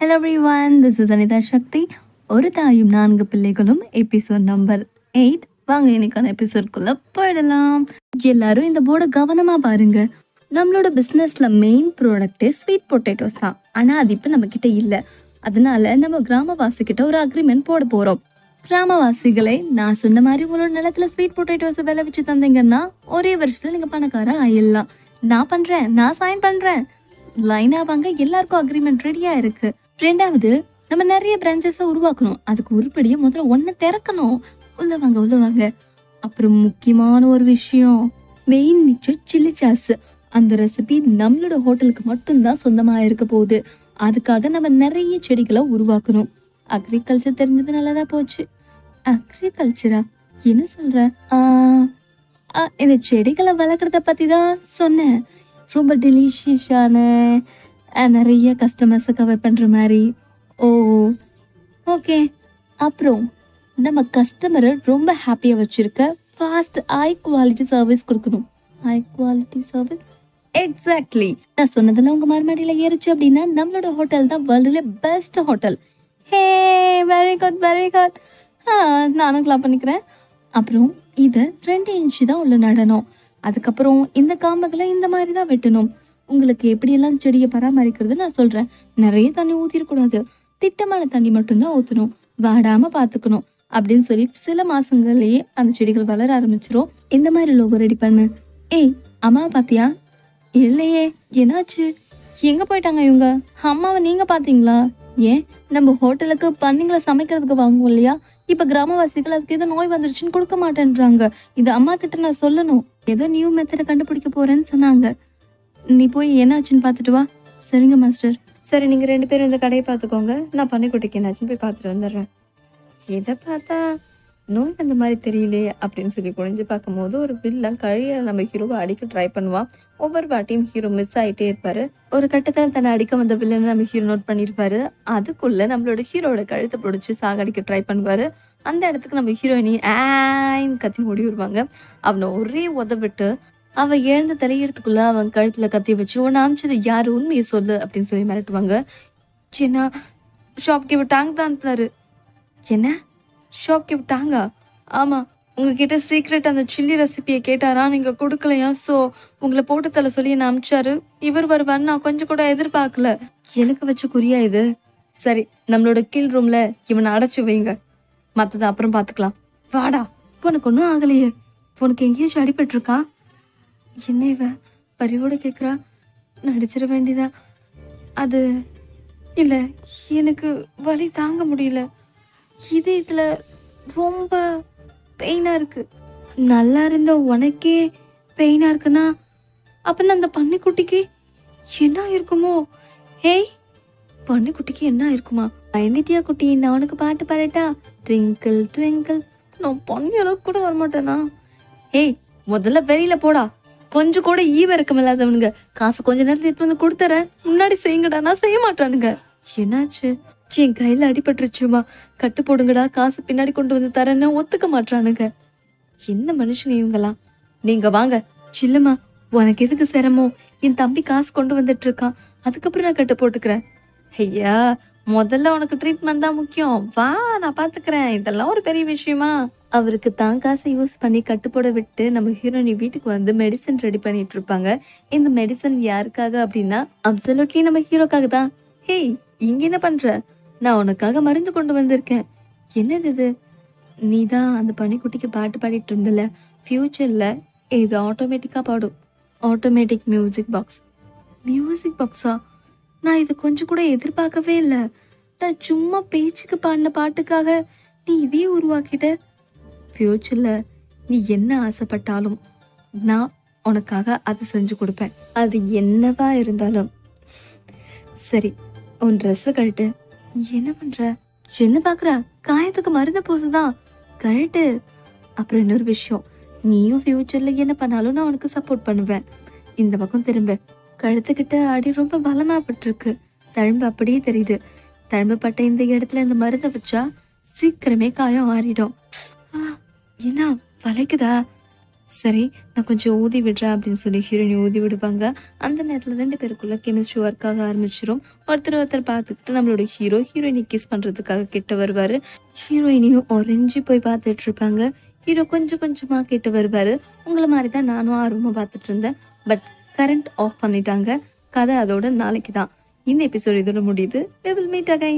Hello everyone this is Anitha Sakthi ஒரு தாயும் நான்கு பிள்ளைகளும் எபிசோட் நம்பர் எயிட் வாங்க இன்னைக்கான எபிசோட்குள்ளே போயிடலாம். எல்லாரும் இந்த போர்டை கவனமாக பாருங்க. நம்மளோட பிஸ்னஸில் மெயின் ப்ராடக்ட்டு ஸ்வீட் பொட்டேட்டோஸ் தான். ஆனால் அது இப்போ நம்மக்கிட்ட இல்லை. அதனால நம்ம கிராமவாசிக்கிட்ட ஒரு அக்ரிமெண்ட் போட போகிறோம் கிராமவாசிகளை நான் சொன்ன மாதிரி உங்களோட நிலத்தில் ஸ்வீட் பொட்டேட்டோஸை விளைவிச்சு தந்தீங்கன்னா ஒரே வருஷத்தில் நீங்கள் பணக்கார ஆயிடலாம். நான் பண்ணுறேன் நான் சைன் பண்ணுறேன் லைனா வாங்க எல்லாருக்கும் அக்ரிமெண்ட் ரெடியா இருக்கு. ரெண்டாவது நம்ம நிறைய பிரான்ச்சஸ் உருவாக்கணும். அதுக்கு உருப்படியா முதல்ல ஒண்ணு திறக்கணும். உள்ள வாங்க உள்ள வாங்க. அப்புறம் முக்கியமான ஒரு விஷயம் மெயின் மிச்சம் சில்லி சாஸ் அந்த ரெசிபி நம்மளோட ஹோட்டலுக்கு மட்டும்தான் சொந்தமா இருக்க போகுது. அதுக்காக நம்ம நிறைய செடிகளை உருவாக்கணும். அக்ரிகல்ச்சர் தெரிஞ்சது நல்லதா போச்சு. அக்ரிகல்ச்சரா என்ன சொல்ற? ஆ, ஆ, இந்த செடிகளை வளர்க்குறத பத்தி தான் சொன்னேன். ரொம்ப டெலிஷியஸான நிறைய கஸ்டமர்ஸை கவர் பண்ணுற மாதிரி. ஓ ஓகே அப்புறம் நம்ம கஸ்டமரை ரொம்ப ஹாப்பியாக வச்சுருக்க ஃபாஸ்ட் ஹை குவாலிட்டி சர்வீஸ் கொடுக்கணும். ஹை குவாலிட்டி சர்வீஸ் எக்ஸாக்ட்லி நான் சொன்னதெல்லாம் உங்கள் மறுமடியில் ஏறிச்சு அப்படின்னா நம்மளோட ஹோட்டல் தான் வேர்ல்டுல best hotel hey very good very good நானும் கிளாப் பண்ணிக்கிறேன். அப்புறம் இதை ரெண்டு இன்ச்சு தான் உள்ள நடனம் அதுக்கப்புறம் இந்த காம்புகளை இந்த மாதிரி தான் வெட்டணும். உங்களுக்கு எப்படியெல்லாம் செடியை பராமரிக்கிறது நான் சொல்றேன். நிறைய தண்ணி ஊத்திடக்கூடாது திட்டமான தண்ணி மட்டும்தான் ஊற்றணும் வாடாம பார்த்துக்கணும் அப்படின்னு சொல்லி சில மாசங்கள்லயே அந்த செடிகள் வளர ஆரம்பிச்சிரும். இந்த மாதிரி லோகோ ரெடி பண்ணு. ஏய் அம்மா பாத்தியா இல்லையே. என்னாச்சு? எங்க போயிட்டாங்க இவங்க? அம்மாவை நீங்க பாத்தீங்களா ஏன்? நம்ம ஹோட்டலுக்கு பன்னிங்களை சமைக்கிறதுக்கு வாங்குவோம் இல்லையா? இப்ப கிராமவாசிகள் அதுக்கு ஏதோ நோய் வந்துருச்சுன்னு கொடுக்க மாட்டேன்றாங்க. இது அம்மா கிட்ட நான் சொல்லணும். ஏதோ நியூ மெத்தடை கண்டுபிடிக்க போறேன்னு சொன்னாங்க. நீ போய் என்னாச்சுன்னு பார்த்துட்டு வா. சரிங்க மாஸ்டர் சரி நீங்க ரெண்டு பேரும் இந்த கடையை பார்த்துக்கோங்க. நான் பன்னிக்குட்டிக்கு என்னாச்சுன்னு போய் பார்த்துட்டு வந்துடுறேன். இதை பார்த்தா? நோய் அந்த மாதிரி தெரியலையே அப்படின்னு சொல்லி குனிஞ்சு பார்க்கும்போது ஒரு வில்லன் கழிய நம்ம ஹீரோவை அடிக்க ட்ரை பண்ணுவான். ஒவ்வொரு வாட்டியும் ஹீரோ மிஸ் ஆயிட்டே இருப்பாரு. ஒரு கட்டத்தில் தன்னை அடிக்க வந்த வில்லன் நம்ம ஹீரோ நோட் பண்ணியிருப்பாரு அதுக்குள்ள நம்மளோட ஹீரோட கழுத்தை பிடிச்சி சாகடிக்க ட்ரை பண்ணுவாரு. அந்த இடத்துக்கு நம்ம ஹீரோயினி ஆயின் கத்தி ஓடி வருவாங்க அவனை ஒரே உதவிட்டு அவன் எழுந்த தலையெடுத்துக்குள்ள அவன் கழுத்துல கத்தி வச்சு உன்னை அமிச்சது யாரு? உண்மையை சொல்லு அப்படின்னு சொல்லி மிரட்டுவாங்க. என்ன ஷாப் கீப்பர் டாங் தான் அனுப்புனாரு என்ன? ஷாப்க்கு விட்டாங்க. ஆமாம் உங்ககிட்ட சீக்ரெட் அந்த சில்லி ரெசிபியை கேட்டாரா? நீங்கள் கொடுக்கலையா? ஸோ உங்களை போட்டு தலை சொல்லி என்ன அமிச்சாரு? இவர் வருவான்னு நான் கொஞ்சம் கூட எதிர்பார்க்கல. எனக்கு வச்சு குறியா இது? சரி நம்மளோட கீழ் ரூம்ல இவனை அடைச்சி வைங்க. மற்றதை அப்புறம் பார்த்துக்கலாம் வாடா உனக்கு ஒன்றும் ஆகலையே. உனக்கு எங்கேயாச்சும் அடிபட்டிருக்கா என்ன இவ? பரிவோட கேட்குறா நடிச்சிட வேண்டியதா? அது இல்லை எனக்கு வலி தாங்க முடியல. இது இதுல ரொம்ப பெயினா இருக்கு. நல்லா இருந்த உனக்கே பெயினா இருக்குன்னா அப்படின்னு அந்த பன்னிக்குட்டிக்கு என்ன இருக்குமோ? ஹேய் பன்னிக்குட்டிக்கு என்ன இருக்குமா? பயந்துட்டியா குட்டி நான் உனக்கு பாட்டு பாடட்டா ட்விங்கிள் ட்விங்கிள் நான் பண்ணி அளவுக்கு கூட வரமாட்டேனா? ஏய் முதல்ல வெளியில போடா. கொஞ்சம் கூட ஈவ இறக்கம் இல்லாதவனுங்க. காசு கொஞ்ச நேரத்துல எடுத்து வந்து கொடுத்துறேன். முன்னாடி செய்யுங்கடா. நான் செய்ய மாட்டானுங்க என்னாச்சு? என் கையில அடிபட்டுருச்சுமா. கட்டு போடுங்கடா காசு பின்னாடி கொண்டு வந்து தரேன்னு ஒத்துக்க மாட்டானுங்க என்ன மனுஷங்க இவங்கலாம் நீங்க வாங்க. இல்லம்மா உனக்கு எதுக்கு சிரமம்? என் தம்பி காசு கொண்டு வந்துட்டு இருக்கான் அதுக்கப்புறம் நான் கட்டு போட்டுக்கிறேன். ஐயா முதல்ல உனக்கு ட்ரீட்மெண்ட் தான் முக்கியம். வா நான் பாத்துக்கிறேன். இதெல்லாம் ஒரு பெரிய விஷயமா? அவருக்கு தான் காசை யூஸ் பண்ணி கட்டுப்போட விட்டு நம்ம ஹீரோனி வீட்டுக்கு வந்து மெடிசன் ரெடி பண்ணிட்டு இருப்பாங்க. இந்த மெடிசன் யாருக்காக அப்படின்னா அப்சலூட்லி நம்ம ஹீரோக்காக தான். ஹேய் இங்க என்ன பண்ற? நான் உனக்காக மருந்து கொண்டு வந்திருக்கேன். என்னது இது? நீ தான் அந்த பனிக்குட்டிக்கு பாட்டு பாடிட்டு இருந்தல ஃப்யூச்சரில் இது ஆட்டோமேட்டிக்காக பாடும். ஆட்டோமேட்டிக் மியூசிக் பாக்ஸ் மியூசிக் பாக்ஸா நான் இது கொஞ்சம் கூட எதிர்பார்க்கவே இல்லை. நான் சும்மா பேச்சுக்கு பாடின பாட்டுக்காக நீ இதையே உருவாக்கிட்ட. ஃப்யூச்சரில் நீ என்ன ஆசைப்பட்டாலும் நான் உனக்காக அதை செஞ்சு கொடுப்பேன். அது என்னவா இருந்தாலும். சரி உன் ட்ரெஸ்ஸை கழட்டு. என்ன பண்ற? என்ன பாக்குற? காயத்துக்கு மருந்து பூசுதான் கழட்டு. அப்புறம் இன்னொரு விஷயம். நீயும் ஃபியூச்சர்ல என்ன பண்ணாலும் நான் உனக்கு சப்போர்ட் பண்ணுவேன். இந்த பக்கம் திரும்ப. கழுத்துக்கிட்ட அடி ரொம்ப பலமா பட்டிருக்கு. தழும்பு அப்படியே தெரியுது. தழும்பு பட்ட இந்த இடத்துல இந்த மருந்தை வச்சா சீக்கிரமே காயம் ஆறிடும் ஆ, என்ன? வளைக்குதா சரி நான் கொஞ்சம் ஊதி விடுறேன் அப்படின்னு சொல்லி ஹீரோயின் ஊதி விடுவாங்க. அந்த நேரத்தில் ரெண்டு பேருக்குள்ள கெமிஸ்ட்ரி ஒர்க் ஆக ஆரம்பிச்சிரும். ஒருத்தர் ஒருத்தர் பார்த்துக்கிட்டு நம்மளோட ஹீரோ ஹீரோயினை கிஸ் பண்ணுறதுக்காக கிட்ட வருவார். ஹீரோயினையும் ஒரஞ்சி போய் பார்த்துட்டு இருப்பாங்க. ஹீரோ கொஞ்சம் கொஞ்சமாக கிட்ட வருவார். உங்களை மாதிரி தான் நானும் ஆர்வமாக பார்த்துட்டு இருந்தேன். பட் கரண்ட் ஆஃப் பண்ணிட்டாங்க. கதை அதோட நாளைக்கு தான் இந்த எபிசோட் இதோட முடியுது. We meet meet